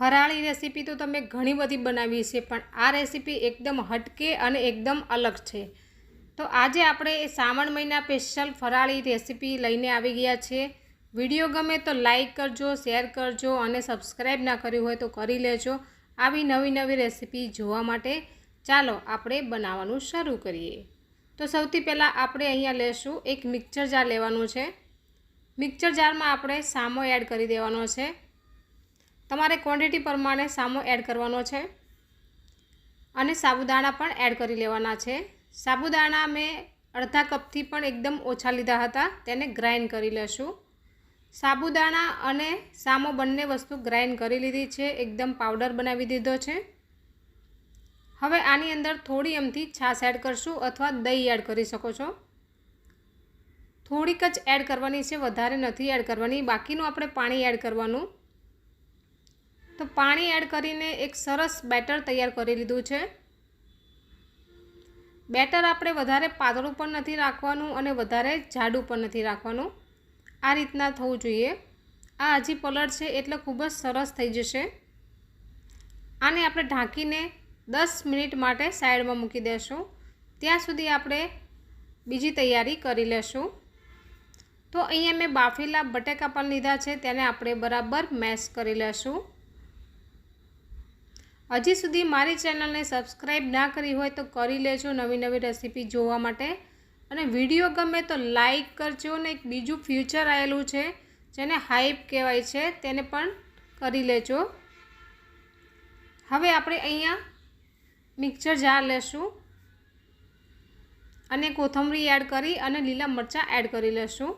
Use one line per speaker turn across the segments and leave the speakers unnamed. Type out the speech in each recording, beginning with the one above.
ફરાળી રેસીપી તો તમે ઘણી બધી બનાવી છે, પણ આ રેસીપી એકદમ હટકે અને એકદમ અલગ છે. તો આજે આપણે એ શ્રાવણ મહિના સ્પેશિયલ ફરાળી રેસીપી લઈને આવી ગયા છીએ વીડિયો ગમે તો લાઈક કરજો, શેર કરજો અને સબસ્ક્રાઈબ ના કર્યું હોય તો કરી લેજો આવી નવી નવી રેસીપી જોવા માટે. ચાલો આપણે બનાવવાનું શરૂ કરીએ. તો સૌથી પહેલાં આપણે અહીંયા લેશું એક મિક્સર જાર લેવાનું છે. મિક્સર જારમાં આપણે સામો એડ કરી દેવાનો છે. તમારે ક્વોન્ટિટી પ્રમાણે સામો એડ કરવાનો છે અને સાબુદાણા પણ એડ કરી લેવાના છે. સાબુદાણા મેં અડધા કપથી પણ એકદમ ઓછા લીધા હતા, તેને ગ્રાઇન્ડ કરી લેશું. સાબુદાણા અને સામો બંને વસ્તુ ગ્રાઇન્ડ કરી લીધી છે, એકદમ પાવડર બનાવી દીધો છે. હવે આની અંદર થોડી એમથી છાશ એડ કરશું અથવા દહીં એડ કરી શકો છો. થોડીક જ એડ કરવાની છે, વધારે નથી એડ કરવાની, બાકીનું આપણે પાણી એડ કરવાનું. તો પાણી એડ કરીને એક સરસ બેટર તૈયાર કરી લીધું છે. બેટર આપણે વધારે પાતળું પણ નથી રાખવાનું અને વધારે જાડું પણ નથી રાખવાનું. આ રીતના થવું જોઈએ. આ હજી પલળ છે એટલે ખૂબ જ સરસ થઈ જશે. આને આપણે ઢાંકીને દસ મિનિટ માટે સાઈડમાં મૂકી દેશું. ત્યાં સુધી આપણે બીજી તૈયારી કરી લેશું. તો અહીંયા મેં બાફેલા બટેકા પણ લીધા છે, તેને આપણે બરાબર મેશ કરી લેશું. હજી સુધી મારી ચેનલને સબસ્ક્રાઈબ ના કરી હોય તો કરી લેજો નવી નવી રેસીપી જોવા માટે. અને વીડિયો ગમે તો લાઈક કરજો ને એક બીજું ફ્યુચર આવેલું છે, જેને હાઈપ કહેવાય છે, તેને પણ કરી લેજો. હવે આપણે અહીંયા મિક્સર જાર લેશું અને કોથમરી એડ કરી અને લીલા મરચાં એડ કરી લેશું.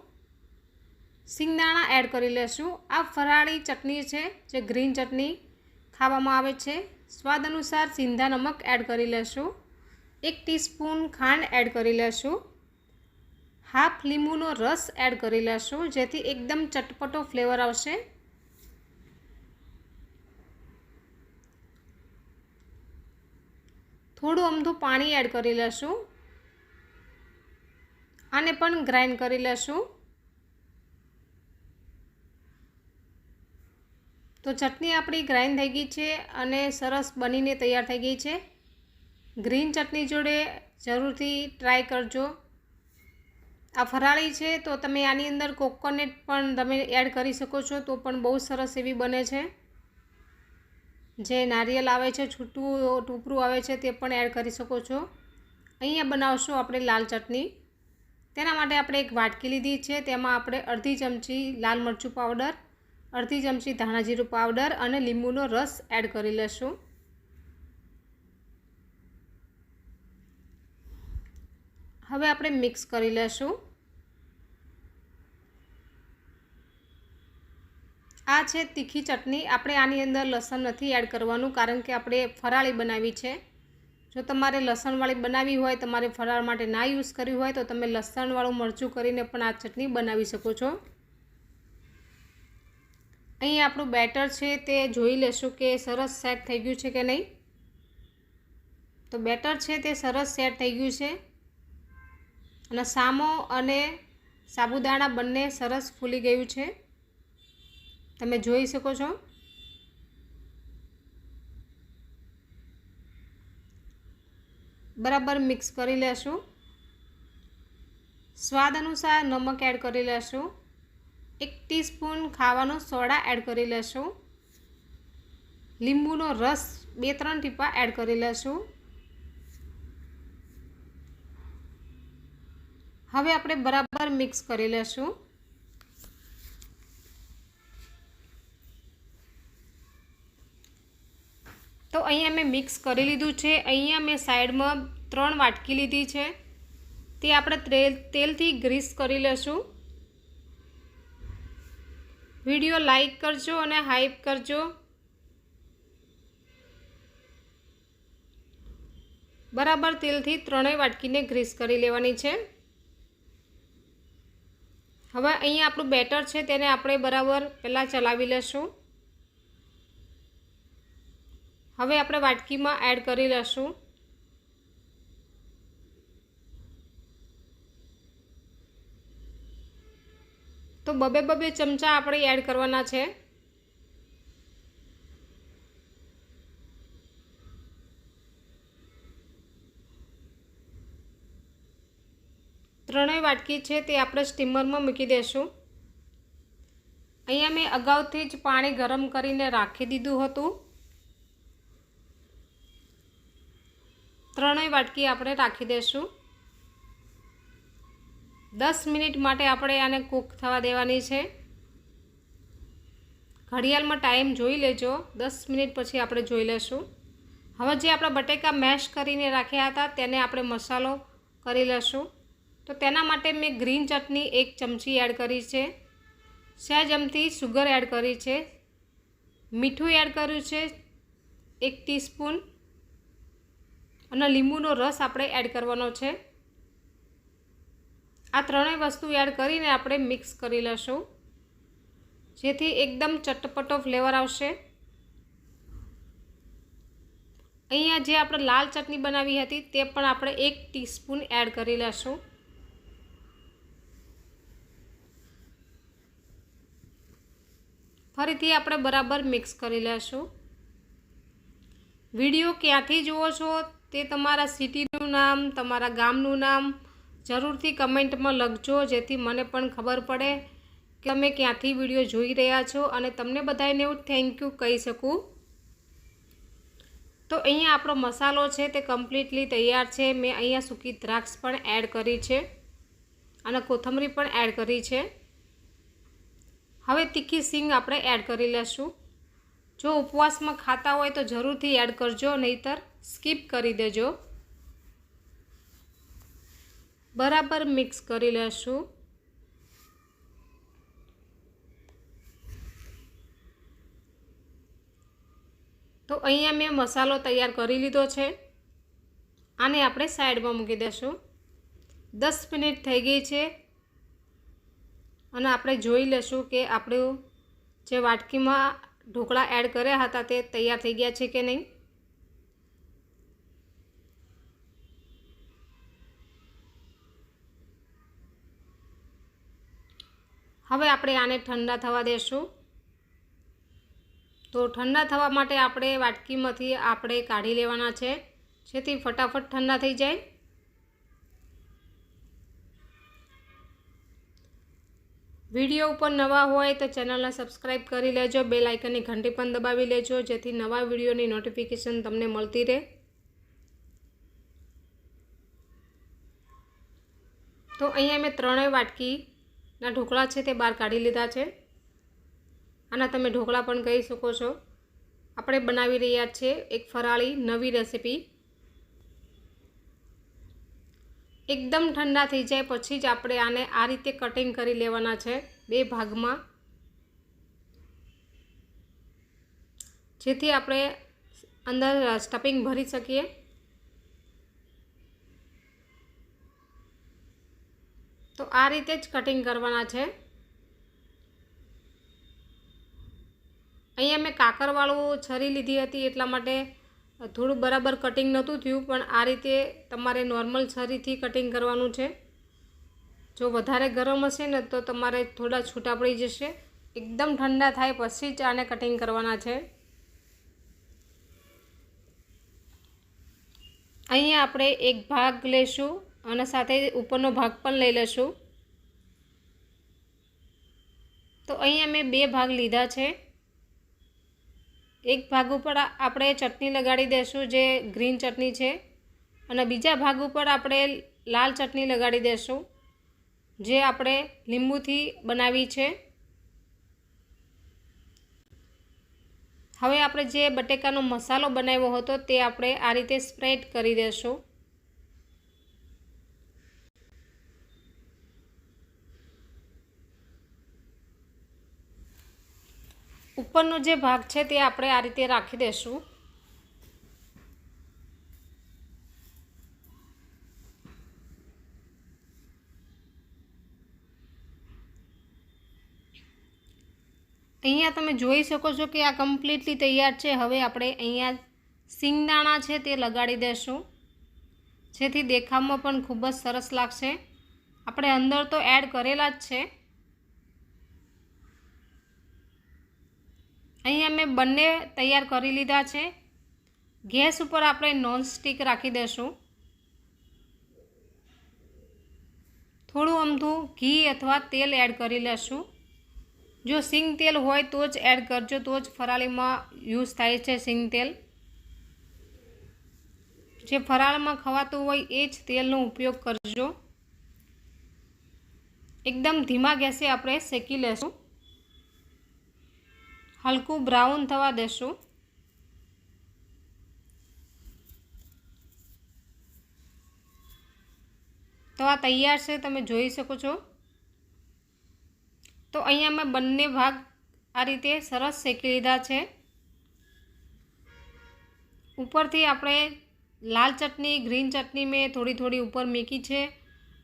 સિંગદાણા એડ કરી લેશું. આ ફરાળી ચટણી છે, જે ગ્રીન ચટણી ખાવામાં આવે છે. સ્વાદ અનુસાર સિંધા નમક એડ કરી લેશું. એક ટીસ્પૂન ખાંડ એડ કરી લેશું. હાફ લીંબુનો રસ એડ કરી લેશું, જેથી એકદમ ચટપટો ફ્લેવર આવશે. થોડું અમથું પાણી એડ કરી લેશું. આને પણ ગ્રાઇન્ડ કરી લેશું. તો ચટણી આપણી ગ્રાઇન્ડ થઈ ગઈ છે અને સરસ બનીને તૈયાર થઈ ગઈ છે. ગ્રીન ચટણી જોડે જરૂરથી ટ્રાય કરજો. આ ફરાળી છે તો તમે આની અંદર કોકોનટ પણ તમે એડ કરી શકો છો તો પણ બહુ સરસ એવી બને છે. જે નારિયેલ આવે છે, છૂટું ટૂપરું આવે છે તે પણ એડ કરી શકો છો. અહીંયા બનાવશું આપણે લાલ ચટણી. તેના માટે આપણે એક વાટકી લીધી છે, તેમાં આપણે અડધી ચમચી લાલ મરચું પાવડર અડધી ચમચી ધાણા જીરું પાવડર અને લીંબુનો રસ એડ કરી લેશું. હવે આપણે મિક્સ કરી લેશું. આ છે તીખી ચટણી. આપણે આની અંદર લસણ નથી એડ કરવાનું કારણ કે આપણે ફરાળી બનાવી છે. જો તમારે લસણવાળી બનાવી હોય, તમારે ફરાળ માટે ના યુઝ કર્યું હોય, તો તમે લસણવાળું મરચું કરીને પણ આ ચટણી બનાવી શકો છો. અહીં આપણું બેટર છે તે જોઈ લેશું કે સરસ સેટ થઈ ગયું છે કે નહીં. તો બેટર છે તે સરસ સેટ થઈ ગયું છે. અને સામો અને સાબુદાણા બંને સરસ ફૂલી ગયું છે. તમે જોઈ શકો છો. બરાબર મિક્સ કરી લેશું. સ્વાદ અનુસાર નમક એડ કરી લેશું. એક ટીસ્પૂન ખાવાનો સોડા એડ કરી લેશું. લીંબુનો રસ બે ત્રણ ટીપા એડ કરી લેશું. હવે આપણે બરાબર મિક્સ કરી લેશું. તો અહીંયા મેં મિક્સ કરી લીધું છે. અહીંયા મેં સાઈડમાં ત્રણ વાટકી લીધી છે. તે આપણે તેલ તેલથી ગ્રીસ કરી લેશું. વીડિયો લાઈક કરજો અને હાઈપ કરજો. બરાબર તેલથી ત્રણેય વાટકીને ગ્રીસ કરી લેવાની છે. હવે અહીંયા આપણું બેટર છે તેને આપણે બરાબર પહેલાં ચલાવી લેશું. હવે આપણે વાટકીમાં એડ કરી લેશું. તો બબે બબે ચમચા આપણે એડ કરવાના છે. ત્રણેય વાટકી છે તે આપણે સ્ટીમરમાં મૂકી દઈશું અહીંયા મેં અગાઉથી જ પાણી ગરમ કરીને રાખી દીધું હતું. ત્રણેય વાટકી આપણે રાખી દઈશું દસ મિનિટ માટે આપણે આને કૂક થવા દેવાની છે. ઘડિયાળમાં ટાઈમ જોઈ લેજો. દસ મિનિટ પછી આપણે જોઈ લેશું. હવે જે આપણે બટેકા મેશ કરીને રાખ્યા હતા તેને આપણે મસાલો કરી લેશું. તો તેના માટે મેં ગ્રીન ચટણી એક ચમચી એડ કરી છે. સહેજ અમથી સુગર એડ કરી છે. મીઠું એડ કર્યું છે એક ટીસ્પૂન અને લીંબુનો રસ આપણે એડ કરવાનો છે. આ ત્રણેય વસ્તુ એડ કરીને આપણે મિક્સ કરી લઈશું. જેથી એકદમ ચટપટો ફ્લેવર આવશે. અહીંયા જે આપણે લાલ ચટણી બનાવી હતી તે પણ આપણે એક ટીસ્પૂન એડ કરી લઈશું. ફરીથી આપણે બરાબર મિક્સ કરી લઈશું. વીડિયો ક્યાંથી જુઓ છો તે તમારા સિટીનું નામ, તમારા ગામનું નામ જરૂરથી કમેન્ટમાં લખજો, જેથી મને પણ ખબર પડે કે તમે ક્યાંથી વીડિયો જોઈ રહ્યા છો અને તમને બધાને હું થેન્ક યુ કહી શકું. તો અહીંયા આપણો મસાલો છે તે કમ્પ્લીટલી તૈયાર છે. મેં અહીંયા સૂકી દ્રાક્ષ પણ એડ કરી છે અને કોથમરી પણ એડ કરી છે. હવે તીખી સિંગ આપણે એડ કરી લેશું. જો ઉપવાસમાં ખાતા હોય તો જરૂરથી એડ કરજો, નહીતર સ્કીપ કરી દેજો. બરાબર મિક્સ કરી લેશું. તો અહીંયા મેં મસાલો તૈયાર કરી લીધો છે. આને આપણે સાઈડમાં મૂકી દઈશું દસ મિનિટ થઈ ગઈ છે. અને આપણે જોઈ લેશું કે આપણું જે વાટકીમાં ઢોકળા એડ કર્યા હતા તે તૈયાર થઈ ગયા છે કે નહીં. હવે આપણે આને ઠંડા થવા દેશું. તો ઠંડા થવા માટે આપણે વાટકીમાંથી આપણે કાઢી લેવાના છે. જેથી ફટાફટ ઠંડા થઈ જાય. વીડિયો ઉપર નવા હોય તો ચેનલને સબસ્ક્રાઈબ કરી લેજો. બે લાઇકનની ઘંટી પણ દબાવી લેજો, જેથી નવા વિડીયોની નોટિફિકેશન તમને મળતી રહે. તો અહીંયા મેં ત્રણેય વાટકીના ઢોકળા છે તે બહાર કાઢી લીધા છે. આના તમે ઢોકળા પણ કહી શકો છો. આપણે બનાવી રહ્યા છીએ એક ફરાળી નવી રેસીપી. એકદમ ઠંડા થઈ જાય પછી જ આપણે આને આ રીતે કટિંગ કરી લેવાના છે બે ભાગમાં. જેથી આપણે અંદર સ્ટફિંગ ભરી શકીએ. તો આ રીતે જ કટિંગ કરવાના છે. અહીંયા મેં કાકરવાળું છરી લીધી હતી એટલા માટે થોડું બરાબર કટિંગ નહોતું થયું, પણ આ રીતે તમારે નોર્મલ છરીથી કટિંગ કરવાનું છે. જો વધારે ગરમ હશે ને તો તમારે થોડા છૂટા પડી જશે. એકદમ ઠંડા થાય પછી જ આને કટિંગ કરવાના છે. અહીંયા આપણે એક ભાગ લઈશું અને સાથે ઉપરનો ભાગ પણ લઈ લઈશું. તો અહીંયા મેં બે ભાગ લીધા છે. એક ભાગ ઉપર આપણે ચટણી લગાડી દઈશું જે ગ્રીન ચટણી છે અને બીજા ભાગ ઉપર આપણે લાલ ચટણી લગાડી દઈશું જે આપણે લીંબુથી બનાવી છે. હવે આપણે જે બટેકાનો મસાલો બનાવ્યો હતો તે આપણે આ રીતે સ્પ્રેડ કરી દઈશું ઉપરનો જે ભાગ છે તે આપણે આ રીતે રાખી દઈશું અહીંયા તમે જોઈ શકો છો કે આ કમ્પ્લીટલી તૈયાર છે. હવે આપણે અહીંયા સિંગદાણા છે તે લગાડી દઈશું જેથી દેખાવમાં પણ ખૂબ જ સરસ લાગશે. આપણે અંદર તો એડ કરેલા જ છે અહીંયા મેં બંને તૈયાર કરી લીધા છે. ગેસ ઉપર આપણે નોન સ્ટિક રાખી દઈશું થોડું અમથું ઘી અથવા તેલ એડ કરી લેશું. જો સિંગ તેલ હોય તો જ એડ કરજો, તો જ ફરાળીમાં યુઝ થાય છે સિંગ તેલ. જે ફરાળમાં ખવાતું હોય એ જ તેલનો ઉપયોગ કરજો. એકદમ ધીમા ગેસે આપણે શેકી લેશું. હલકું બ્રાઉન થવા દેશું. તો આ તૈયાર છે, તમે જોઈ શકો છો. તો અહીંયા મેં બંને ભાગ આ રીતે સરસ શેકી લીધા છે. ઉપરથી આપણે લાલ ચટણી, ગ્રીન ચટણી મેં થોડી થોડી ઉપર મેકી છે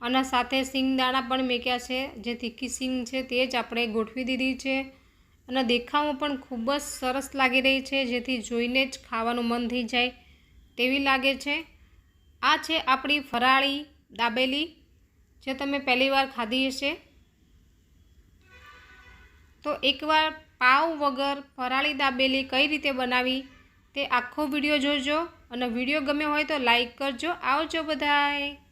અને સાથે સિંગદાણા પણ મેક્યા છે જે તીખી સિંગ છે તે જ આપણે ગોઠવી દીધી છે. અને દેખાવમાં પણ ખૂબ જ સરસ લાગી રહી છે, જેથી જોઈને જ ખાવાનું મન થઈ જાય તેવી લાગે છે. આ છે આપણી ફરાળી દાબેલી, જે તમે પહેલી વાર ખાધી હશે. તો એકવાર પાવ વગર ફરાળી દાબેલી કઈ રીતે બનાવી તે આખો વીડિયો જોજો અને વીડિયો ગમ્યો હોય તો લાઈક કરજો. આવજો બધાય.